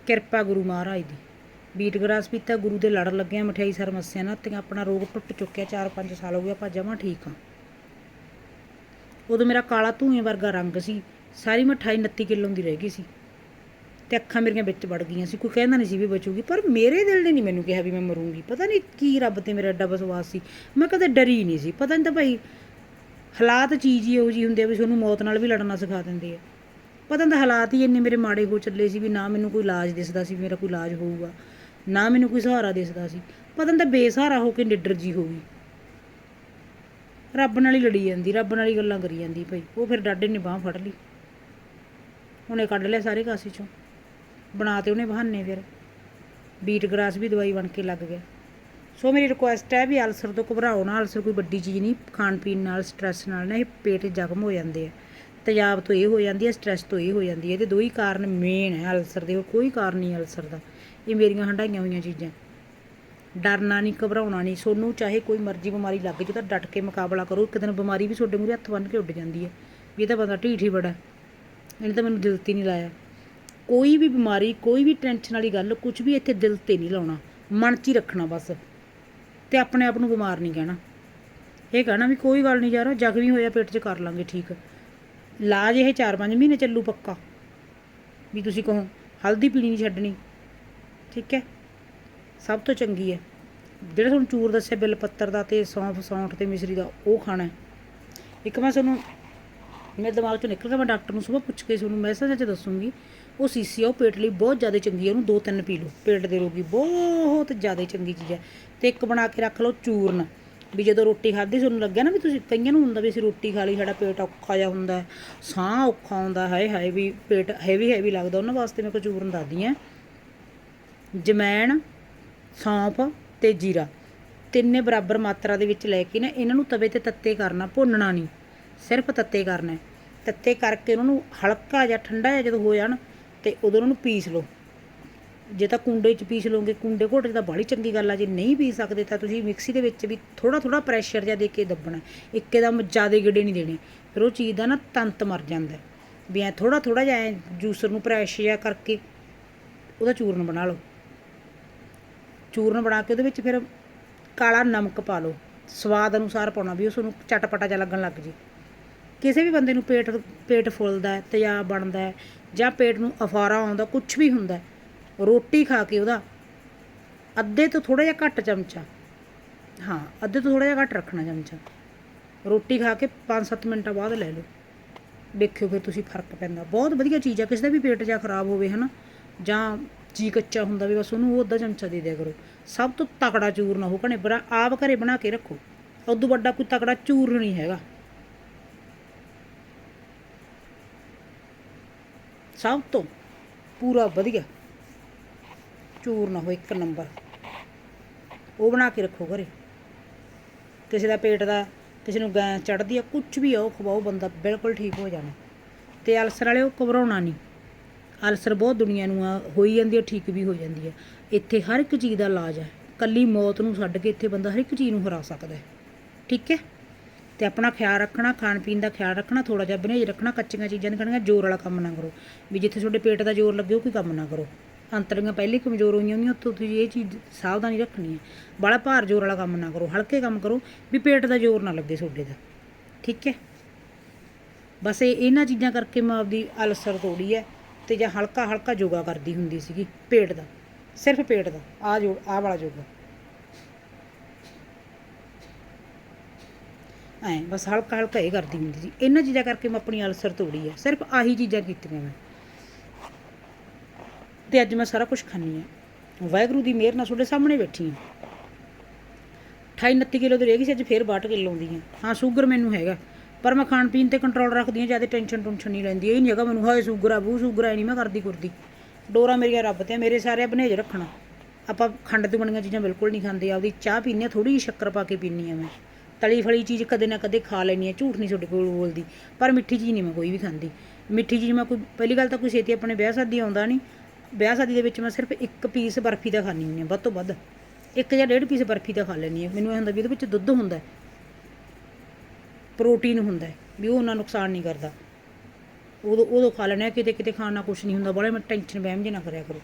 ਕਿਰਪਾ ਗੁਰੂ ਮਹਾਰਾਜ ਦੀ। ਬੀਟ ਗਰਾਸ ਪੀਤਾ, ਗੁਰੂ ਦੇ ਲੜ ਲੱਗਿਆ, ਮਠਿਆਈ ਸਰ ਮੱਸਿਆ ਨਾ ਤੇ ਆਪਣਾ ਰੋਗ ਟੁੱਟ ਚੁੱਕਿਆ 4-5 ਸਾਲ ਹੋ ਗਿਆ ਆਪਾਂ ਜਮਾ ਠੀਕ ਹਾਂ। ਉਦੋਂ ਮੇਰਾ ਕਾਲਾ ਧੂਏ ਵਰਗਾ ਰੰਗ ਸੀ, ਸਾਰੀ ਮਠਾਈ 29 ਕਿਲੋ ਦੀ ਰਹਿ ਗਈ ਸੀ। ਤੇ ਅੱਖਾਂ ਮੇਰੀਆਂ ਵਿੱਚ ਵੜ ਗਈਆਂ ਸੀ, ਕੋਈ ਕਹਿੰਦਾ ਨਹੀਂ ਸੀ ਵੀ ਬਚੂਗੀ, ਪਰ ਮੇਰੇ ਦਿਲ ਨੇ ਨਹੀਂ ਮੈਨੂੰ ਕਿਹਾ ਵੀ ਮੈਂ ਮਰੂੰਗੀ। ਪਤਾ ਨਹੀਂ ਕੀ ਰੱਬ ਤੇ ਮੇਰਾ ਐਡਾ ਵਿਸ਼ਵਾਸ ਸੀ। ਮੈਂ ਕਦੇ ਡਰੀ ਨਹੀਂ ਸੀ। ਪਤਾ ਨਹੀਂ ਤਾਂ ਭਾਈ ਹਾਲਾਤ ਚੀਜ਼ ਹੀ ਇਹੋ ਜਿਹੀ ਹੁੰਦੇ ਆ ਵੀ ਤੁਹਾਨੂੰ ਮੌਤ ਨਾਲ ਵੀ ਲੜਨਾ ਸਿਖਾ ਦਿੰਦੇ ਆ। ਪਤਾ ਨਹੀਂ ਤਾਂ ਹਾਲਾਤ ਹੀ ਇੰਨੇ ਮੇਰੇ ਮਾੜੇ ਹੋ ਚੱਲੇ ਸੀ ਵੀ ਨਾ ਮੈਨੂੰ ਕੋਈ ਇਲਾਜ ਦਿਸਦਾ ਸੀ ਮੇਰਾ ਕੋਈ ਇਲਾਜ ਹੋਊਗਾ, ਨਾ ਮੈਨੂੰ ਕੋਈ ਸਹਾਰਾ ਦਿਸਦਾ ਸੀ। ਪਤਾ ਨਹੀਂ ਤਾਂ ਬੇਸਹਾਰਾ ਹੋ ਕੇ ਨਿੱਡਰ ਜੀ ਹੋ ਗਈ। ਰੱਬ ਨਾਲ ਹੀ ਲੜੀ ਜਾਂਦੀ, ਰੱਬ ਨਾਲ ਹੀ ਗੱਲਾਂ ਕਰੀ ਜਾਂਦੀ ਭਾਈ। ਉਹ ਫਿਰ ਡਾਡੇ ਨੇ ਬਾਹ ਫੜ ਲਈ। ਉਹਨੇ ਕੱਢ ਲਿਆ ਸਾਰੇ ਕਾਸੇ ਚੋਂ। ਬਣਾ ਤੇ ਉਹਨੇ ਬਹਾਨੇ ਫਿਰ। ਬੀਟ ਗ੍ਰਾਸ ਵੀ ਦਵਾਈ ਬਣ ਕੇ ਲੱਗ ਗਿਆ। ਸੋ ਮੇਰੀ ਰਿਕੁਐਸਟ ਹੈ ਵੀ ਅਲਸਰ ਤੋਂ ਘਬਰਾਓ ਨਾ ਅਲਸਰ ਕੋਈ ਵੱਡੀ ਚੀਜ਼ ਨਹੀਂ, ਖਾਣ ਪੀਣ ਨਾਲ ਸਟ੍ਰੈਸ ਨਾਲ ਨਾ ਇਹ ਪੇਟ ਜ਼ਖਮ ਹੋ ਜਾਂਦੇ ਆ। ਤੇਜ਼ਾਬ ਤੋਂ ਇਹ ਹੋ ਜਾਂਦੀ ਹੈ ਸਟ੍ਰੈਸ ਤੋਂ ਇਹ ਹੋ ਜਾਂਦੀ ਹੈ। ਇਹਦੇ ਦੋ ਹੀ ਕਾਰਨ ਮੇਨ ਹੈ ਅਲਸਰ ਦੇ, ਹੋਰ ਕੋਈ ਕਾਰਨ ਨਹੀਂ ਅਲਸਰ ਦਾ। ਇਹ ਮੇਰੀਆਂ ਹੰਡਾਈਆਂ ਹੋਈਆਂ ਚੀਜ਼ਾਂ। ਡਰਨਾ ਨਹੀਂ, ਘਬਰਾਉਣਾ ਨਹੀਂ। ਸੋਨੂੰ ਚਾਹੇ ਕੋਈ ਮਰਜ਼ੀ ਬਿਮਾਰੀ ਲੱਗ ਜੇ ਤਾਂ ਡਟ ਕੇ ਮੁਕਾਬਲਾ ਕਰੋ। ਇੱਕ ਦਿਨ ਬਿਮਾਰੀ ਵੀ ਤੁਹਾਡੇ ਮੂਹਰੇ ਹੱਥ ਬੰਨ੍ਹ ਕੇ ਉੱਡ ਜਾਂਦੀ ਹੈ। ਵੀ ਇਹ ਤਾਂ ਬੰਦਾ ਢੀਠ ਹੀ ਬੜਾ। ਇਹਨੇ ਤਾਂ ਮੈਨੂੰ ਦਿਲ ਤੇ ਨਹੀਂ ਲਾਇਆ। ਕੋਈ ਵੀ ਬਿਮਾਰੀ, ਕੋਈ ਵੀ ਟੈਨਸ਼ਨ ਵਾਲੀ ਗੱਲ ਕੁਝ ਵੀ ਇੱਥੇ ਦਿਲ ਤੇ ਨਹੀਂ ਲਾਉਣਾ। ਮਨ 'ਚ ਹੀ ਰੱਖਣਾ ਬਸ। ਤੇ ਆਪਣੇ ਆਪ ਨੂੰ ਬਿਮਾਰ ਨਹੀਂ ਕਹਿਣਾ। ਇਹ ਕਹਿਣਾ ਵੀ ਕੋਈ ਗੱਲ ਨਹੀਂ ਯਾਰ, ਜ਼ਖਮੀ ਹੋਇਆ ਪੇਟ 'ਚ ਕਰ ਲਾਂਗੇ ਠੀਕ। ਇਲਾਜ ਇਹ 4-5 ਮਹੀਨੇ ਚੱਲੂ ਪੱਕਾ। ਵੀ ਤੁਸੀਂ ਕਹੋ, ਹਲਦੀ ਪੀਣੀ ਨਹੀਂ ਛੱਡਣੀ। ਠੀਕ ਹੈ? ਸਭ ਤੋਂ ਚੰਗੀ ਹੈ। ਜਿਹੜਾ ਤੁਹਾਨੂੰ ਚੂਰ ਦੱਸਿਆ ਬਿੱਲ ਪੱਤਰ ਦਾ ਤੇ ਸੌਂਫ, ਸੌਂਠ ਤੇ ਮਿਸ਼ਰੀ ਦਾ, ਉਹ ਖਾਣਾ ਇੱਕ ਮੈਂ ਤੁਹਾਨੂੰ, ਮੇਰੇ ਦਿਮਾਗ ਚੋਂ ਨਿਕਲ ਗਿਆ, ਮੈਂ ਡਾਕਟਰ ਨੂੰ ਸਵੇਰ ਪੁੱਛ ਕੇ ਤੁਹਾਨੂੰ ਮੈਸੇਜ 'ਚ ਦੱਸੂਗੀ। ਉਹ ਸੀਸੀ ਆ ਉਹ ਪੇਟ ਲਈ ਬਹੁਤ ਜ਼ਿਆਦਾ ਚੰਗੀ ਹੈ ਉਹਨੂੰ ਦੋ ਤਿੰਨ ਪੀ ਲਓ। ਪੇਟ ਦੇ ਰੋਗੀ ਬਹੁਤ ਜ਼ਿਆਦਾ ਚੰਗੀ ਚੀਜ਼ ਹੈ ਤੇ ਇੱਕ ਬਣਾ ਕੇ ਰੱਖ ਲਓ ਚੂਰਨ। ਵੀ ਜਦੋਂ ਰੋਟੀ ਖਾਧੀ ਤੁਹਾਨੂੰ ਲੱਗਿਆ ਨਾ ਵੀ ਤੁਸੀਂ ਕਈਆਂ ਨੂੰ ਹੁੰਦਾ ਵੀ ਅਸੀਂ ਰੋਟੀ ਖਾ ਲਈ ਸਾਡਾ ਪੇਟ ਔਖਾ ਜਿਹਾ ਹੁੰਦਾ। ਹੈ, ਸਾਹ ਔਖਾ ਹੁੰਦਾ ਹਾਏ ਹਾਏ ਵੀ ਪੇਟ ਹੈਵੀ ਹੈਵੀ ਲੱਗਦਾ। ਉਹਨਾਂ ਵਾਸਤੇ ਮੈਂ ਕੋਈ ਚੂਰਨ ਦੱਸਦੀ ਹਾਂ। ਜਮੈਣ ਸੌਂਫ ਤੇ ਜੀਰਾ। ਤਿੰਨੇ ਬਰਾਬਰ ਮਾਤਰਾ ਦੇ ਵਿੱਚ ਲੈ ਕੇ ਨਾ ਇਹਨਾਂ ਨੂੰ ਤਵੇ ਤੇ ਤੱਤੇ ਕਰਨਾ ਭੁੰਨਣਾ ਨਹੀਂ। ਸਿਰਫ ਤੱਤੇ ਕਰਨਾ। ਤੱਤੇ ਕਰਕੇ ਉਹਨਾਂ ਨੂੰ ਹਲਕਾ ਜਿਹਾ ਠੰਡਾ ਜਿਹਾ ਜਦੋਂ ਹੋ ਜਾਣ ਤੇ ਉਦੋਂ ਉਹਨਾਂ ਨੂੰ ਪੀਸ ਲਓ। ਜੇ ਤਾਂ ਕੁੰਡੇ 'ਚ ਪੀਸ ਲਓਗੇ, ਕੁੰਡੇ ਘੋਟੇ ਤਾਂ ਬੜੀ ਚੰਗੀ ਗੱਲ ਆ, ਜੇ ਨਹੀਂ ਪੀ ਸਕਦੇ ਤਾਂ ਤੁਸੀਂ ਮਿਕਸੀ ਦੇ ਵਿੱਚ ਵੀ ਥੋੜਾ ਥੋੜਾ ਪ੍ਰੈਸ਼ਰ ਜਿਹਾ ਦੇ ਕੇ ਦੱਬਣਾ। ਇੱਕਦਮ ਜ਼ਿਆਦਾ ਗੇੜੇ ਨਹੀਂ ਦੇਣੇ, ਫਿਰ ਉਹ ਚੀਜ਼ ਦਾ ਨਾ ਤੰਤ ਮਰ ਜਾਂਦਾ। ਵੀ ਐ ਥੋੜਾ ਥੋੜਾ ਜਿਹਾ ਐਂ ਜੂਸਰ ਨੂੰ ਪ੍ਰੈਸ਼ ਜਿਹਾ ਕਰਕੇ ਉਹਦਾ ਚੂਰਨ ਬਣਾ ਲਓ। ਚੂਰਨ ਬਣਾ ਕੇ ਉਹਦੇ ਵਿੱਚ ਫਿਰ ਕਾਲਾ ਨਮਕ ਪਾ ਲਓ। ਸਵਾਦ ਅਨੁਸਾਰ ਪਾਉਣਾ ਵੀ ਉਸ ਨੂੰ ਚਟਪਟਾ ਜਿਹਾ ਲੱਗਣ ਲੱਗ ਜੇ। ਕਿਸੇ ਵੀ ਬੰਦੇ ਨੂੰ ਪੇਟ ਪੇਟ ਫੁੱਲਦਾ ਹੈ ਤੇਜ਼ਾਬ ਬਣਦਾ ਹੈ ਜਾਂ ਪੇਟ ਨੂੰ ਅਫਾਰਾ ਆਉਂਦਾ ਕੁਝ ਵੀ ਹੁੰਦਾ ਰੋਟੀ ਖਾ ਕੇ ਉਹਦਾ ਅੱਧੇ ਤੋਂ ਥੋੜਾ ਜਿਹਾ ਘੱਟ ਚਮਚਾ, ਹਾਂ, ਅੱਧੇ ਤੋਂ ਥੋੜਾ ਜਿਹਾ ਘੱਟ ਰੱਖਣਾ ਚਮਚਾ। ਰੋਟੀ ਖਾ ਕੇ 5-7 ਮਿੰਟਾਂ ਬਾਅਦ ਲੈ ਲਓ। ਦੇਖਿਓ ਫਿਰ ਤੁਸੀਂ ਫ਼ਰਕ ਪੈਂਦਾ। ਬਹੁਤ ਵਧੀਆ ਚੀਜ਼ ਆ ਕਿਸੇ ਦਾ ਵੀ ਪੇਟ ਜਾਂ ਖਰਾਬ ਹੋਵੇ, ਹਨਾ, ਜਾਂ ਜੀ ਕੱਚਾ ਹੁੰਦਾ ਵੀ ਬਸ ਉਹਨੂੰ ਉਹ ਅੱਧਾ ਚਮਚਾ ਦੇ ਦਿਆ ਕਰੋ। ਸਭ ਤੋਂ ਤਕੜਾ ਚੂਰਨ ਉਹ ਘਣੇ ਬਣਾ ਆਪ ਘਰੇ ਬਣਾ ਕੇ ਰੱਖੋ। ਉਦੋਂ ਵੱਡਾ ਕੋਈ ਤਕੜਾ ਚੂਰਨ ਨਹੀਂ ਹੈਗਾ। ਸਭ ਤੋਂ ਪੂਰਾ ਵਧੀਆ। ਚੂਰ ਨਾ ਉਹ ਇੱਕ ਨੰਬਰ। ਉਹ ਬਣਾ ਕੇ ਰੱਖੋ ਘਰੇ। ਕਿਸੇ ਦਾ ਪੇਟ ਦਾ, ਕਿਸੇ ਨੂੰ ਗੈਂ ਚੜਦੀ ਆ ਕੁਝ ਵੀ ਆ, ਉਹ ਖਵਾਓ, ਬੰਦਾ ਬਿਲਕੁਲ ਠੀਕ ਹੋ ਜਾਣਾ। ਤੇ ਅਲਸਰ ਵਾਲੇ ਉਹ ਘਬਰਾਉਣਾ ਨਹੀਂ। ਅਲਸਰ ਬਹੁਤ ਦੁਨੀਆ ਨੂੰ ਆ, ਹੋਈ ਜਾਂਦੀ ਹੈ ਠੀਕ ਵੀ ਹੋ ਜਾਂਦੀ ਹੈ ਇੱਥੇ ਹਰ ਇੱਕ ਚੀਜ਼ ਦਾ ਇਲਾਜ ਹੈ ਕੱਲੀ ਮੌਤ ਨੂੰ ਛੱਡ ਕੇ ਇੱਥੇ ਬੰਦਾ ਹਰ ਇੱਕ ਚੀਜ਼ ਨੂੰ ਹਰਾ ਸਕਦਾ ਹੈ। ਠੀਕ ਹੈ? ਤੇ ਆਪਣਾ ਖਿਆਲ ਰੱਖਣਾ, ਖਾਣ ਪੀਣ ਦਾ ਖਿਆਲ ਰੱਖਣਾ ਥੋੜਾ ਜਿਹਾ ਬਨੇਜ ਰੱਖਣਾ, ਕੱਚੀਆਂ ਚੀਜ਼ਾਂ ਨਹੀਂ ਖਾਣੀਆਂ, ਜ਼ੋਰ ਵਾਲਾ ਕੰਮ ਨਾ ਕਰੋ। ਵੀ ਜਿੱਥੇ ਤੁਹਾਡੇ ਪੇਟ ਦਾ ਜ਼ੋਰ ਲੱਗੇ ਉਹ ਕੋਈ ਕੰਮ ਨਾ ਕਰੋ। ਅੰਤਰੀਆਂ ਪਹਿਲੇ ਕਮਜ਼ੋਰ ਹੋਈਆਂ ਹੁੰਦੀਆਂ ਉੱਥੋਂ ਤੁਸੀਂ ਇਹ ਚੀਜ਼ ਸਾਵਧਾਨੀ ਰੱਖਣੀ ਹੈ। ਬੜਾ ਭਾਰ ਜ਼ੋਰ ਵਾਲਾ ਕੰਮ ਨਾ ਕਰੋ, ਹਲਕੇ ਕੰਮ ਕਰੋ, ਵੀ ਪੇਟ ਦਾ ਜ਼ੋਰ ਨਾ ਲੱਗੇ ਤੁਹਾਡੇ ਦਾ ਠੀਕ ਹੈ? ਬਸ ਇਹ ਇਹਨਾਂ ਚੀਜ਼ਾਂ ਕਰਕੇ ਮੈਂ ਆਪਦੀ ਅਲਸਰ ਤੋੜੀ ਹੈ, ਤੇ ਜਾਂ ਹਲਕਾ ਹਲਕਾ ਯੋਗਾ ਕਰਦੀ ਹੁੰਦੀ ਸੀਗੀ, ਪੇਟ ਦਾ। ਸਿਰਫ ਪੇਟ ਦਾ ਆ ਜੋ ਆ ਵਾਲਾ ਯੋਗਾ। ਐ, ਬਸ ਹਲਕਾ ਹਲਕਾ ਇਹ ਕਰਦੀ ਹੁੰਦੀ ਸੀ। ਇਹਨਾਂ ਚੀਜ਼ਾਂ ਕਰਕੇ ਮੈਂ ਆਪਣੀ ਅਲਸਰ ਤੋੜੀ ਹੈ ਸਿਰਫ ਆਹੀ ਚੀਜ਼ਾਂ ਕੀਤੀਆਂ ਮੈਂ। ਤੇ ਅੱਜ ਮੈਂ ਸਾਰਾ ਕੁਝ ਖਾਂਦੀ ਆ। ਵਾਹਿਗੁਰੂ ਦੀ ਮਿਹਰ ਨਾਲ ਤੁਹਾਡੇ ਸਾਹਮਣੇ ਬੈਠੀ ਹਾਂ 28 29 ਕਿਲੋ ਦੀ ਰਹਿ ਗਈ ਸੀ, ਅੱਜ ਫੇਰ 62 ਕਿਲੋ ਆਉਂਦੀ ਆ। ਹਾਂ, ਸ਼ੂਗਰ ਮੈਨੂੰ ਹੈਗਾ। ਪਰ ਮੈਂ ਖਾਣ ਪੀਣ ਤੇ ਕੰਟਰੋਲ ਰੱਖਦੀ ਹਾਂ ਜ਼ਿਆਦਾ ਟੈਨਸ਼ਨ ਟੁਨਸ਼ਨ ਨਹੀਂ ਲੈਂਦੀ। ਇਹ ਨਹੀਂ ਹੈਗਾ ਮੈਨੂੰ, ਹਾਏ ਸ਼ੂਗਰ ਆ ਬੂ ਸ਼ੂਗਰ ਆ ਨਹੀਂ ਮੈਂ ਕਰਦੀ ਕੁਰਦੀ। ਡੋਰਾ ਮੇਰੀਆਂ ਰੱਬ ਤੇ ਮੇਰੇ ਸਾਰੇ ਬਨੇਜ ਰੱਖਣਾ। ਆਪਾਂ ਖੰਡ ਤੋਂ ਬਣੀਆਂ ਚੀਜ਼ਾਂ ਬਿਲਕੁਲ ਨਹੀਂ ਖਾਂਦੇ। ਆਪਦੀ ਚਾਹ ਪੀਂਦੇ ਆ ਥੋੜੀ ਜਿਹੀ ਸ਼ੱਕਰ ਪਾ ਕੇ ਪੀਂਦੀ ਆ ਮੈਂ। ਤਲੀ ਫਲੀ ਚੀਜ਼ ਕਦੇ ਨਾ ਕਦੇ ਖਾ ਲੈਣੀ ਆ, ਝੂਠ ਨਹੀਂ ਤੁਹਾਡੇ ਕੋਲ ਬੋਲਦੀ। ਪਰ ਮਿੱਠੀ ਚੀਜ਼ ਨਹੀਂ ਮੈਂ ਕੋਈ ਵੀ ਖਾਂਦੀ। ਮਿੱਠੀ ਚੀਜ਼ ਮੈਂ ਕੋਈ, ਪਹਿਲੀ ਗੱਲ ਤਾਂ ਕੋਈ ਛੇਤੀ ਆਪਣੇ ਵਿਆਹ ਸ਼ਾਦੀ ਆਉਂਦਾ ਨਹੀਂ। ਵਿਆਹ ਸ਼ਾਦੀ ਦੇ ਵਿੱਚ ਮੈਂ ਸਿਰਫ ਇੱਕ ਪੀਸ ਬਰਫੀ ਦਾ ਖਾਣੀ ਹੁੰਦੀ ਆ, ਵੱਧ ਤੋਂ ਵੱਧ। ਇੱਕ ਜਾਂ ਡੇਢ ਪੀਸ ਬਰਫੀ ਦਾ ਖਾ ਲੈਣੀ ਆ। ਮੈਨੂੰ ਇਹ ਹੁੰਦਾ ਵੀ ਉਹਦੇ ਵਿੱਚ ਦੁੱਧ ਹੁੰਦਾ ਪ੍ਰੋਟੀਨ ਹੁੰਦਾ ਵੀ ਉਹ ਉਹਨਾਂ ਨੁਕਸਾਨ ਨਹੀਂ ਕਰਦਾ। ਉਦੋਂ ਉਦੋਂ ਖਾ ਲੈਣਾ ਕਿਤੇ ਕਿਤੇ ਖਾਣ ਨਾਲ ਕੁਝ ਨਹੀਂ ਹੁੰਦਾ। ਬੜਾ ਮੈਂ ਟੈਨਸ਼ਨ, ਵਹਿਮ ਜੇ ਨਾ ਕਰਿਆ ਕਰੋ।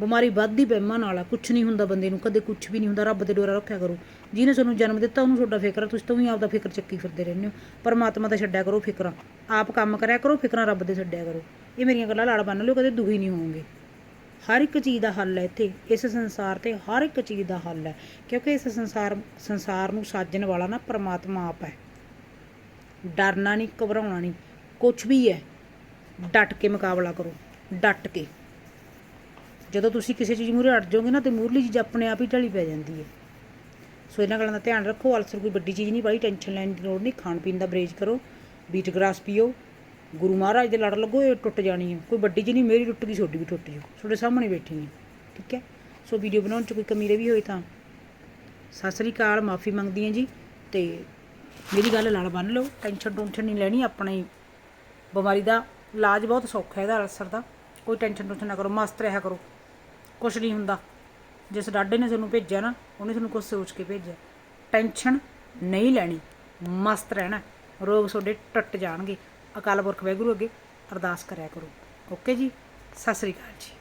ਬਿਮਾਰੀ ਵੱਧਦੀ ਵਹਿਮਾਂ ਨਾਲ ਆ ਕੁਝ ਨਹੀਂ ਹੁੰਦਾ ਬੰਦੇ ਨੂੰ, ਕਦੇ ਕੁਝ ਵੀ ਨਹੀਂ ਹੁੰਦਾ, ਰੱਬ ਤੇ ਡੋਰਾ ਰੱਖਿਆ ਕਰੋ। ਜਿਹਨੇ ਤੁਹਾਨੂੰ ਜਨਮ ਦਿੱਤਾ, ਉਹਨੂੰ ਤੁਹਾਡਾ ਫਿਕਰ ਆ, ਤੁਸੀਂ ਤਾਂ ਵੀ ਆਪਦਾ ਫਿਕਰ ਚੱਕੀ ਫਿਰਦੇ ਰਹਿੰਦੇ ਹੋ। ਪਰਮਾਤਮਾ ਦਾ ਛੱਡਿਆ ਕਰੋ ਫਿਕਰਾਂ। ਆਪ ਕੰਮ ਕਰਿਆ ਕਰੋ, ਫਿਕਰਾਂ ਰੱਬ ਦੇ ਛੱਡਿਆ ਕਰੋ। ਇਹ ਮੇਰੀਆਂ ਗੱਲਾਂ ਲੜ ਬੰਨ ਲਿਓ, ਕਦੇ ਦੁਖੀ ਨਹੀਂ ਹੋਵੋਗੇ। ਹਰ ਇੱਕ ਚੀਜ਼ ਦਾ ਹੱਲ ਹੈ ਇੱਥੇ। ਇਸ ਸੰਸਾਰ ਤੇ ਹਰ ਇੱਕ ਚੀਜ਼ ਦਾ ਹੱਲ ਹੈ। ਕਿਉਂਕਿ ਇਸ ਸੰਸਾਰ ਸੰਸਾਰ ਨੂੰ ਸਾਜਣ ਵਾਲਾ ਨਾ ਪਰਮਾਤਮਾ ਆਪ ਹੈ। ਡਰਨਾ ਨਹੀਂ, ਘਬਰਾਉਣਾ ਨਹੀਂ। ਕੁਝ ਵੀ ਹੈ, ਡਟ ਕੇ ਮੁਕਾਬਲਾ ਕਰੋ। ਡਟ ਕੇ। ਜਦੋਂ ਤੁਸੀਂ ਕਿਸੇ ਚੀਜ਼ ਮੂਹਰੇ ਅੜ ਜਾਓਗੇ ਨਾ ਤੇ ਮੂਹਰਲੀ ਚੀਜ਼ ਆਪਣੇ ਆਪ ਹੀ ਢਲੀ ਪੈ ਜਾਂਦੀ ਹੈ। ਸੋ ਇਹਨਾਂ ਗੱਲਾਂ ਦਾ ਧਿਆਨ ਰੱਖੋ, ਅਲਸਰ ਕੋਈ ਵੱਡੀ ਚੀਜ਼ ਨਹੀਂ ਬੜੀ ਟੈਨਸ਼ਨ ਲੈਣ ਦੀ ਲੋੜ ਨਹੀਂ, ਖਾਣ ਪੀਣ ਦਾ ਬਰੇਜ ਕਰੋ, ਬੀਟ ਗ੍ਰਾਸ ਪੀਓ, ਗੁਰੂ ਮਹਾਰਾਜ ਦੇ ਲੜ ਲੱਗੋ, ਇਹ ਟੁੱਟ ਜਾਣੀ ਹੈ। ਕੋਈ ਵੱਡੀ ਚੀਜ਼ ਨਹੀਂ, ਮੇਰੀ ਟੁੱਟ ਗਈ ਛੋਟੀ ਵੀ ਟੁੱਟ ਜੂ ਤੁਹਾਡੇ ਸਾਹਮਣੇ ਬੈਠੀ ਹਾਂ, ਠੀਕ ਹੈ? ਸੋ ਵੀਡੀਓ ਬਣਾਉਣ 'ਚ ਕੋਈ ਕਮੀ ਰਹੀ ਹੋਈ ਤਾਂ ਸਤਿ ਸ੍ਰੀ ਅਕਾਲ, ਮਾਫੀ ਮੰਗਦੀ ਹਾਂ ਜੀ, ਤੇ ਮੇਰੀ ਗੱਲ ਲੜ ਬੰਨ ਲਓ। ਟੈਨਸ਼ਨ ਟੁਨਸ਼ਨ ਨਹੀਂ ਲੈਣੀ, ਆਪਣੇ ਬਿਮਾਰੀ ਦਾ ਇਲਾਜ ਬਹੁਤ ਸੌਖਾ ਹੈ ਇਹਦਾ, ਅਲਸਰ ਦਾ। ਕੋਈ ਟੈਨਸ਼ਨ ਟੁਨਸ਼ਨ ਨਾ ਕਰੋ, ਮਸਤ ਰਿਹਾ ਕਰੋ। ਕੁਛ ਨਹੀਂ ਹੁੰਦਾ। ਜਿਸ ਡਾਡੇ ਨੇ ਤੁਹਾਨੂੰ ਭੇਜਿਆ ਨਾ, ਉਹਨੇ ਤੁਹਾਨੂੰ ਕੁਝ ਸੋਚ ਕੇ ਭੇਜਿਆ। ਟੈਨਸ਼ਨ ਨਹੀਂ ਲੈਣੀ। ਮਸਤ ਰਹਿਣਾ। ਰੋਗ ਤੁਹਾਡੇ ਟੁੱਟ ਜਾਣਗੇ। ਅਕਾਲ ਪੁਰਖ ਵਾਹਿਗੁਰੂ ਅੱਗੇ ਅਰਦਾਸ ਕਰਿਆ ਕਰੋ। ਓਕੇ ਜੀ? ਸਤਿ ਸ੍ਰੀ ਅਕਾਲ ਜੀ।